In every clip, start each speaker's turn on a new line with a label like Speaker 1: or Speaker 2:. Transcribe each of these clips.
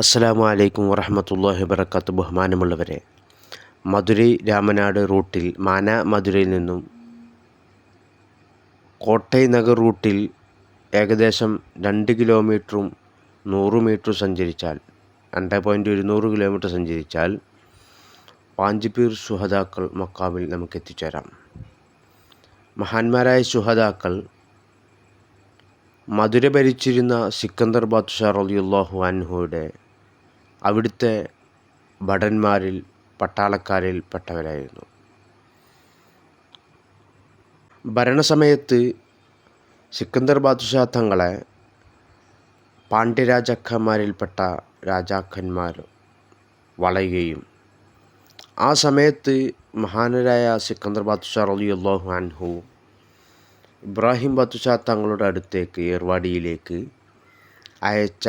Speaker 1: അസ്സലാമു അലൈക്കും വറഹമത്തല്ലാഹി വബർക്കാത്തു ബഹുമാനമുള്ളവരെ. മധുരൈ രാമനാട് റൂട്ടിൽ മാന മധുരയിൽ നിന്നും കോട്ടൈ നഗർ റൂട്ടിൽ ഏകദേശം രണ്ട് കിലോമീറ്ററും നൂറ് മീറ്റർ സഞ്ചരിച്ചാൽ രണ്ട് പോയിന്റ് ഒരുന്നൂറ് കിലോമീറ്റർ സഞ്ചരിച്ചാൽ പാഞ്ചിപ്പീർ സുഹദാക്കൾ മക്കാമിൽ നമുക്ക് എത്തിച്ചേരാം മഹാന്മാരായ സുഹദാക്കൾ മധുര ഭരിച്ചിരുന്ന സിക്കന്ദർ ബാദ്ഷാ അലിയുല്ലാഹു അൻഹുയുടെ അവിടുത്തെ ഭടന്മാരിൽ പട്ടാളക്കാരിൽ പെട്ടവരായിരുന്നു. ഭരണസമയത്ത് സിക്കന്ദർ ബാദ്ഷാ തങ്ങളെ പാണ്ഡ്യരാജാക്കന്മാരിൽപ്പെട്ട രാജാക്കന്മാർ വളയുകയും ആ സമയത്ത് മഹാനരായ സിക്കന്ദർ ബാദ്ഷാ റളിയല്ലാഹു അൻഹു ഇബ്രാഹിം ബാദുഷാ തങ്ങളുടെ അടുത്തേക്ക് ഏർവാടിയിലേക്ക് അയച്ച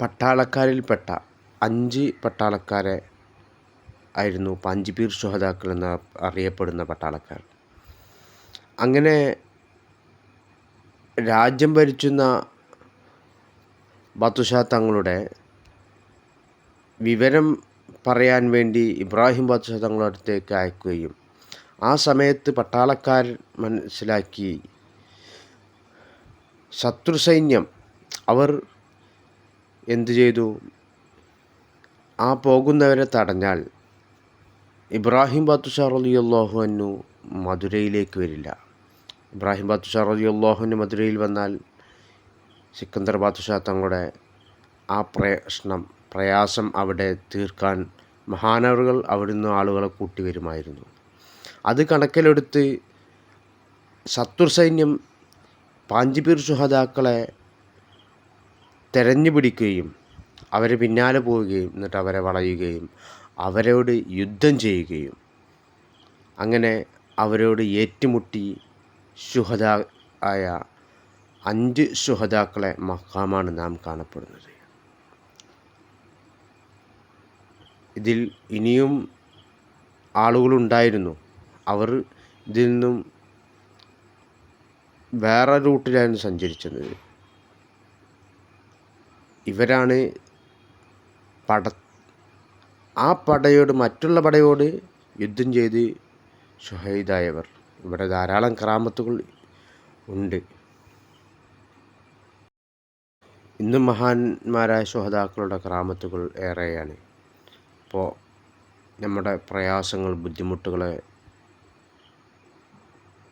Speaker 1: പട്ടാളക്കാരിൽപ്പെട്ട അഞ്ച് പട്ടാളക്കാരെ ആയിരുന്നു പഞ്ചിപീർ ഷുഹദാക്കൾ എന്ന് അറിയപ്പെടുന്ന പട്ടാളക്കാർ. അങ്ങനെ രാജ്യം ഭരിച്ചുന്ന ബാത്തുഷാ തങ്ങളുടെ വിവരം പറയാൻ വേണ്ടി ഇബ്രാഹിം ബാത്തുഷാ തങ്ങളുടെ അടുത്തേക്ക് അയക്കുകയും ആ സമയത്ത് പട്ടാളക്കാർ മനസ്സിലാക്കി. ശത്രു സൈന്യം അവർ എന്തു ചെയ്തു? ആ പോകുന്നവരെ തടഞ്ഞാൽ ഇബ്രാഹിം ബാത്തുഷാ റലി അന്നു മധുരയിലേക്ക് വരില്ല. ഇബ്രാഹിം ബാത്തുഷാ റലി അള്ളാഹുവിന് മധുരയിൽ വന്നാൽ സിക്കന്ദർ ബാത്തുഷാ തങ്ങളുടെ ആ പ്രശ്നം പ്രയാസം അവിടെ തീർക്കാൻ മഹാനവറുകൾ അവിടുന്ന് ആളുകളെ കൂട്ടി വരുമായിരുന്നു. അത് കണക്കിലെടുത്ത് ശത്രു സൈന്യം പാഞ്ചിപീർ സുഹദാക്കളെ തെരഞ്ഞു പിടിക്കുകയും അവരെ പിന്നാലെ പോവുകയും എന്നിട്ട് അവരെ വളയുകയും അവരോട് യുദ്ധം ചെയ്യുകയും അങ്ങനെ അവരോട് ഏറ്റുമുട്ടി ശുഹദ ആയ അഞ്ച് ശുഹദാക്കളെ മക്കാമാണ് നാം കാണപ്പെടുന്നത്. ഇതിൽ ഇനിയും ആളുകളുണ്ടായിരുന്നു. അവർ ഇതിൽ നിന്നും വേറെ റൂട്ടിലായിരുന്നു സഞ്ചരിച്ചത്. ഇവരാണ് പട ആ പടയോട് മറ്റുള്ള പടയോട് യുദ്ധം ചെയ്ത് ഷുഹൈദായവർ. ഇവിടെ ധാരാളം ക്രാമത്തുകൾ ഉണ്ട്. ഇന്നും മഹാന്മാരായ ശുഹതാക്കളുടെ ക്രാമത്തുകൾ ഏറെയാണ്. അപ്പോൾ നമ്മുടെ പ്രയാസങ്ങൾ ബുദ്ധിമുട്ടുകളെ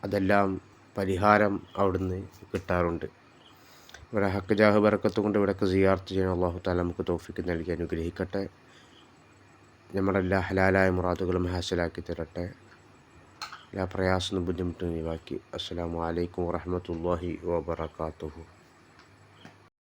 Speaker 1: അതെല്ലാം പരിഹാരം അവിടുന്ന് കിട്ടാറുണ്ട്. ഇവിടെ ഹക്ക് ജാഹ് ബറക്കത്ത് കൊണ്ട് സിയാർത്ത് ചെയ്യാൻ അള്ളാഹു താല നമുക്ക് തോഫിക്ക് നൽകി അനുഗ്രഹിക്കട്ടെ. നമ്മുടെ എല്ലാ ഹലാലായ മുറാദുകളും ഹാസിലാക്കി തരട്ടെ. എല്ലാ പ്രയാസവും ബുദ്ധിമുട്ടും ഒഴിവാക്കി. അസ്സാം വലൈക്കും വാഹമത്തല്ലാഹി വാബർക്കാത്തുഹു